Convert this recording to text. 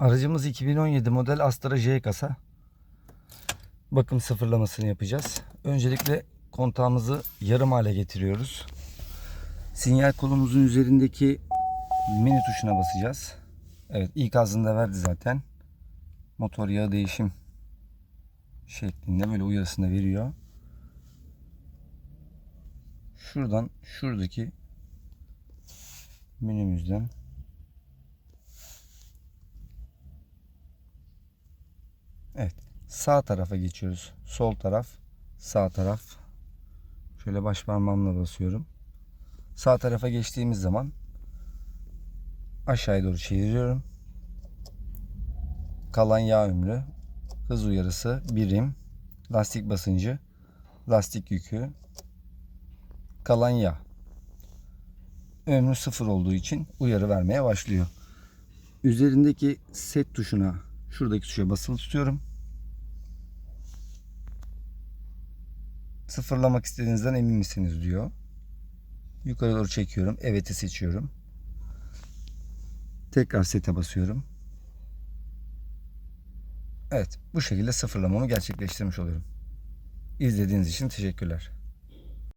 Aracımız 2017 model Astra J kasa. Bakım sıfırlamasını yapacağız. Öncelikle kontağımızı yarım hale getiriyoruz. Sinyal kolumuzun üzerindeki mini tuşuna basacağız. Evet ilk ağzında verdi zaten. Motor yağı değişim şeklinde böyle uyarısını veriyor. Şuradan şuradaki menümüzden Evet. Sağ tarafa geçiyoruz. Sol taraf, sağ taraf. Şöyle baş parmağımla basıyorum. Sağ tarafa geçtiğimiz zaman aşağıya doğru çeviriyorum. Kalan yağ ömrü, hız uyarısı, birim, lastik basıncı, lastik yükü, kalan yağ. Ömrü sıfır olduğu için uyarı vermeye başlıyor. Üzerindeki set tuşuna, şuradaki tuşa basılı tutuyorum. Sıfırlamak istediğinizden emin misiniz diyor. Yukarı doğru çekiyorum. Evet'i seçiyorum. Tekrar sete basıyorum. Evet bu şekilde sıfırlamamı gerçekleştirmiş oluyorum. İzlediğiniz için teşekkürler.